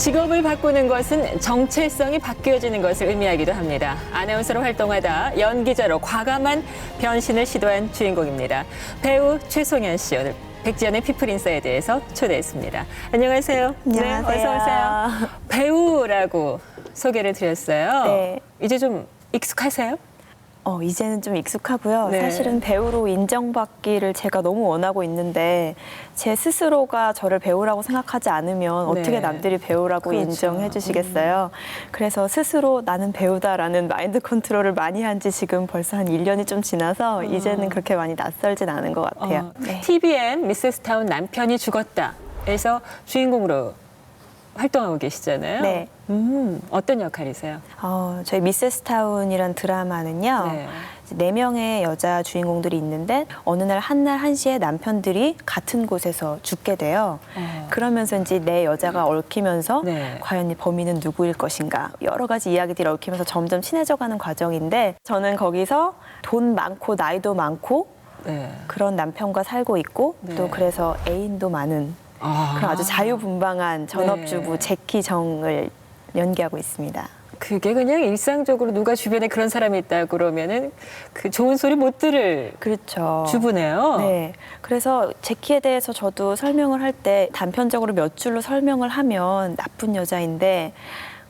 직업을 바꾸는 것은 정체성이 바뀌어지는 것을 의미하기도 합니다. 아나운서로 활동하다 연기자로 과감한 변신을 시도한 주인공입니다. 배우 최송현 씨 오늘 백지연의 피플 인사에 대해서 초대했습니다. 안녕하세요. 안녕하세요. 네, 어서 오세요. 배우라고 소개를 드렸어요. 네. 이제 좀 익숙하세요? 어, 이제는 좀 익숙하고요. 네. 사실은 배우로 인정받기를 제가 너무 원하고 있는데 제 스스로가 저를 배우라고 생각하지 않으면 네. 어떻게 남들이 배우라고 그렇죠. 인정해 주시겠어요. 그래서 스스로 나는 배우다라는 마인드 컨트롤을 많이 한 지 지금 벌써 한 1년이 좀 지나서 이제는 그렇게 많이 낯설진 않은 것 같아요. 어, 네. TVN 미세스 타운 남편이 죽었다에서 주인공으로 활동하고 계시잖아요. 네. 음, 어떤 역할이세요? 어, 저희 미세스 타운이란 드라마는요. 네. 네 명의 여자 주인공들이 있는데 어느 날 한날 한시에 남편들이 같은 곳에서 죽게 돼요. 어. 그러면서 이제 내 여자가 얽히면서 네. 과연 이 범인은 누구일 것인가 여러 가지 이야기들이 얽히면서 점점 친해져가는 과정인데 저는 거기서 돈 많고 나이도 많고 네. 그런 남편과 살고 있고 네. 또 그래서 애인도 많은 아. 그런 아주 자유분방한 전업주부 네. 제키 정을 연기하고 있습니다. 그게 그냥 일상적으로 누가 주변에 그런 사람이 있다 그러면은 그 좋은 소리 못 들을 그렇죠. 주부네요. 네. 그래서 제키에 대해서 저도 설명을 할 때 단편적으로 몇 줄로 설명을 하면 나쁜 여자인데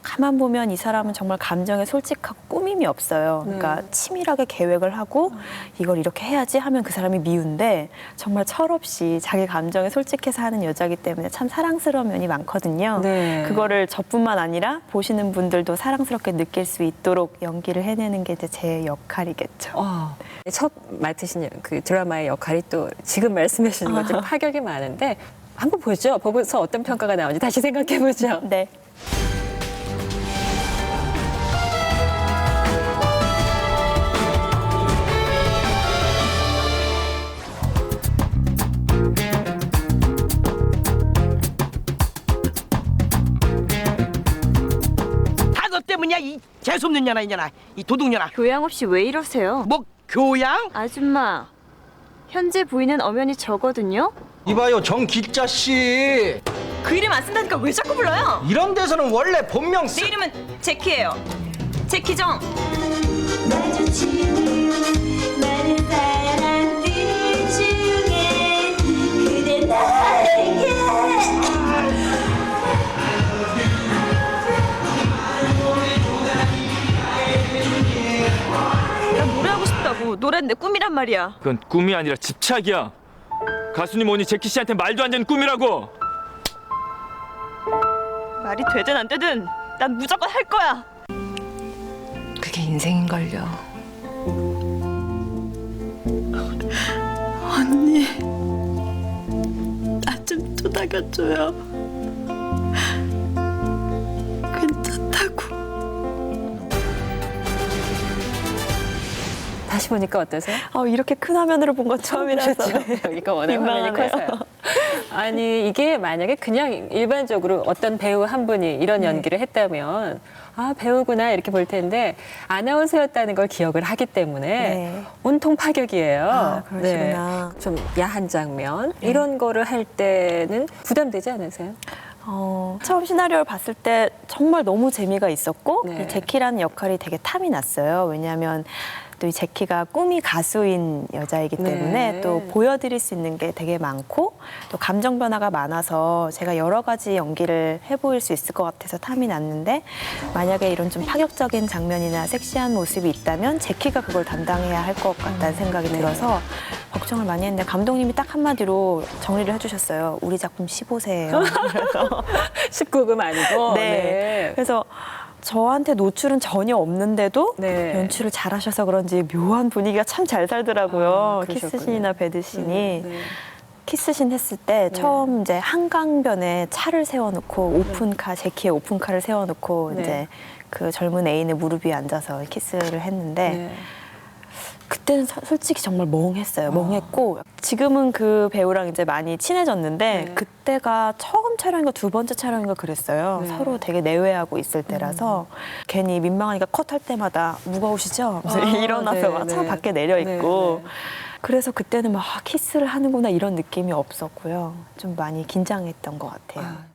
가만 보면 이 사람은 정말 감정에 솔직하고 꾸밈이 없어요. 그러니까 네. 치밀하게 계획을 하고 이걸 이렇게 해야지 하면 그 사람이 미운데 정말 철없이 자기 감정에 솔직해서 하는 여자기 때문에 참 사랑스러운 면이 많거든요. 네. 그거를 저뿐만 아니라 보시는 분들도 사랑스럽게 느낄 수 있도록 연기를 해내는 게 제 역할이겠죠. 어, 첫 맡으신 그 드라마의 역할이 또 지금 말씀하신 것처럼 파격이 많은데 한번 보죠. 보고서 어떤 평가가 나오는지 다시 생각해 보죠. 네. 재수없는 년아 이 년아 이 도둑년아 교양 없이 왜 이러세요? 뭐 교양? 아줌마, 현재 부인은 엄연히 저거든요. 이봐요 정길자 씨 그 이름 안 쓴다니까 왜 자꾸 불러요? 이런 데서는 원래 본명 내 쓰... 이름은 제키예요. 제키정. 마주치는 노래는 내 꿈이란 말이야. 그건 꿈이 아니라 집착이야. 가수님 오니 제키 씨한테 말도 안 되는 꿈이라고. 말이 되든 안 되든 난 무조건 할 거야. 그게 인생인걸요. 언니 나 좀 토닥여줘요 다시 보니까 어떠세요? 어, 이렇게 큰 화면으로 본 건 처음이라서 네. 여기가 워낙 화면이 민망하네요. 커서요. 아니 이게 만약에 그냥 일반적으로 어떤 배우 한 분이 이런 연기를 했다면 아 배우구나 이렇게 볼 텐데 아나운서였다는 걸 기억을 하기 때문에 네. 온통 파격이에요. 네. 아, 그러시구나. 좀 야한 장면 이런 거를 할 때는 부담되지 않으세요? 어, 처음 시나리오를 봤을 때 정말 너무 재미가 있었고 네. 이 제키라는 역할이 되게 탐이 났어요. 왜냐하면 또 이 제키가 꿈이 가수인 여자이기 때문에 네. 또 보여드릴 수 있는 게 되게 많고 또 감정 변화가 많아서 제가 여러 가지 연기를 해보일 수 있을 것 같아서 탐이 났는데 만약에 이런 좀 파격적인 장면이나 섹시한 모습이 있다면 제키가 그걸 담당해야 할 것 같다는 생각이 네. 들어서 걱정을 많이 했는데 감독님이 딱 한마디로 정리를 해주셨어요. 우리 작품 15세예요. 그래서 19금 아니고. 네. 그래서 저한테 노출은 전혀 없는데도 네. 연출을 잘하셔서 그런지 묘한 분위기가 참 잘 살더라고요. 아. 키스신이나 배드신이. 네, 네. 키스신 했을 때 처음 이제 한강변에 차를 세워놓고 오픈카 제키의 오픈카를 세워놓고 네. 이제 그 젊은 애인의 무릎 위에 앉아서 키스를 했는데 네. 그때는 서- 솔직히 정말 멍했어요. 멍했고 지금은 그 배우랑 이제 많이 친해졌는데 네. 그때가 처음 촬영인가 두 번째 촬영인가 그랬어요. 네. 서로 되게 내외하고 있을 때라서 괜히 민망하니까 컷 할 때마다 무거우시죠? 그래서 아, 일어나서 네, 막 차 네. 밖에 내려 있고 네, 네. 그래서 그때는 막 아, 키스를 하는구나 이런 느낌이 없었고요. 좀 많이 긴장했던 것 같아요. 아,